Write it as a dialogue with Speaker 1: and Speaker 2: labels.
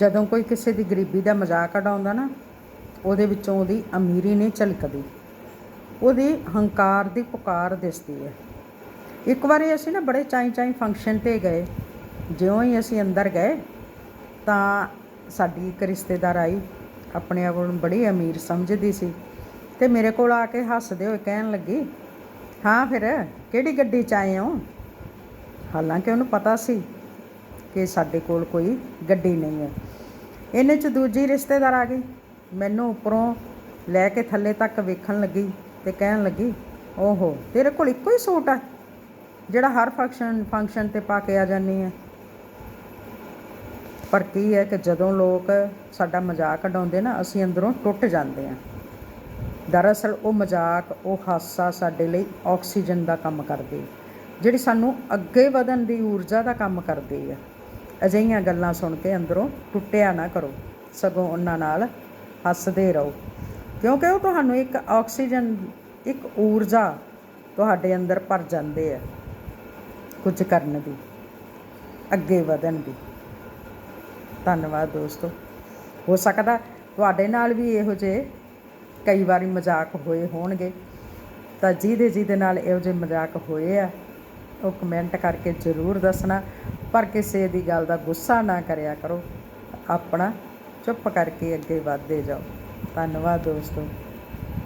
Speaker 1: ਜਦੋਂ ਕੋਈ ਕਿਸੇ ਦੀ ਗਰੀਬੀ ਦਾ ਮਜ਼ਾਕ ਉਡਾਉਂਦਾ ਨਾ, ਉਹਦੇ ਵਿੱਚੋਂ ਉਹਦੀ ਅਮੀਰੀ ਨਹੀਂ ਝਲਕਦੀ। ਉਹਦੀ ਹੰਕਾਰ ਦੀ ਪੁਕਾਰ ਦਿਸਦੀ ਹੈ। ਇੱਕ ਵਾਰੀ ਅਸੀਂ ਨਾ ਬੜੇ ਚਾਈ ਚਾਈ ਫੰਕਸ਼ਨ ਤੇ ਗਏ। ਜਿਉਂ ਹੀ ਅਸੀਂ ਅੰਦਰ ਗਏ, ਤਾਂ ਸਾਡੀ ਇੱਕ ਰਿਸ਼ਤੇਦਾਰ ਆਈ। ਆਪਣੇ ਆਪ ਨੂੰ ਬੜੀ ਅਮੀਰ ਸਮਝਦੀ ਸੀ ਤੇ ਮੇਰੇ ਕੋਲ ਆ ਕੇ ਹੱਸਦੇ ਹੋਏ ਕਹਿਣ ਲੱਗੀ, ਹਾਂ ਫਿਰ, ਕਿਹੜੀ ਗੱਡੀ 'ਚ ਆਏ ਹੋ? ਹਾਲਾਂਕਿ ਉਹਨੂੰ ਪਤਾ ਸੀ ਕਿ ਸਾਡੇ ਕੋਲ ਕੋਈ ਗੱਡੀ ਨਹੀਂ ਹੈ। ਇਹਨੇ ਚ ਦੂਜੀ ਰਿਸ਼ਤੇਦਾਰ ਆ ਗਈ। ਮੈਨੂੰ ਉੱਪਰੋਂ ਲੈ ਕੇ ਥੱਲੇ ਤੱਕ ਵੇਖਣ ਲੱਗੀ ਤੇ ਕਹਿਣ ਲੱਗੀ, ਓਹੋ, ਤੇਰੇ ਕੋਲ ਇੱਕੋ ਹੀ ਸੂਟ ਆ, ਜਿਹੜਾ ਹਰ ਫੰਕਸ਼ਨ ਫੰਕਸ਼ਨ ਤੇ ਪਾ ਕੇ ਆ ਜਾਂਦੀ ਹੈ ਪਰ ਕੀ ਹੈ ਕਿ ਜਦੋਂ ਲੋਕ ਸਾਡਾ ਮਜ਼ਾਕ ਉਡਾਉਂਦੇ ਨਾ, ਅਸੀਂ ਅੰਦਰੋਂ ਟੁੱਟ ਜਾਂਦੇ ਹਾਂ ਦਰਅਸਲ ਉਹ ਮਜ਼ਾਕ, ਉਹ ਹਾਸਾ ਸਾਡੇ ਲਈ ਆਕਸੀਜਨ ਦਾ ਕੰਮ ਕਰਦੇ ਜਿਹੜੀ ਸਾਨੂੰ ਅੱਗੇ ਵਧਣ ਦੀ ਊਰਜਾ ਦਾ ਕੰਮ ਕਰਦੀ ਹੈ ਅਜਿਹੀਆਂ ਗੱਲਾਂ ਸੁਣ ਕੇ ਅੰਦਰੋਂ ਟੁੱਟਿਆ ਨਾ ਕਰੋ, ਸਗੋਂ ਉਹਨਾਂ ਨਾਲ ਹੱਸਦੇ ਰਹੋ। ਕਿਉਂਕਿ ਉਹ ਤੁਹਾਨੂੰ ਇੱਕ ਆਕਸੀਜਨ, ਇੱਕ ਊਰਜਾ ਤੁਹਾਡੇ ਅੰਦਰ ਭਰ ਜਾਂਦੇ ਆ, ਕੁਝ ਕਰਨ ਦੀ, ਅੱਗੇ ਵਧਣ ਦੀ। ਧੰਨਵਾਦ ਦੋਸਤੋ। ਹੋ ਸਕਦਾ ਤੁਹਾਡੇ ਨਾਲ ਵੀ ਇਹੋ ਜਿਹੇ ਕਈ ਵਾਰੀ ਮਜ਼ਾਕ ਹੋਏ ਹੋਣਗੇ। ਤਾਂ ਜਿਹਦੇ ਜਿਹਦੇ ਨਾਲ ਇਹੋ ਜਿਹੇ ਮਜ਼ਾਕ ਹੋਏ ਆ, ਉਹ ਕਮੈਂਟ ਕਰਕੇ ਜ਼ਰੂਰ ਦੱਸਣਾ। ਪਰ ਕਿਸੇ ਦੀ ਗੱਲ ਦਾ ਗੁੱਸਾ ਨਾ ਕਰਿਆ ਕਰੋ। ਆਪਣਾ ਚੁੱਪ ਕਰਕੇ ਅੱਗੇ ਵਧਦੇ ਜਾਓ। ਧੰਨਵਾਦ ਦੋਸਤੋ।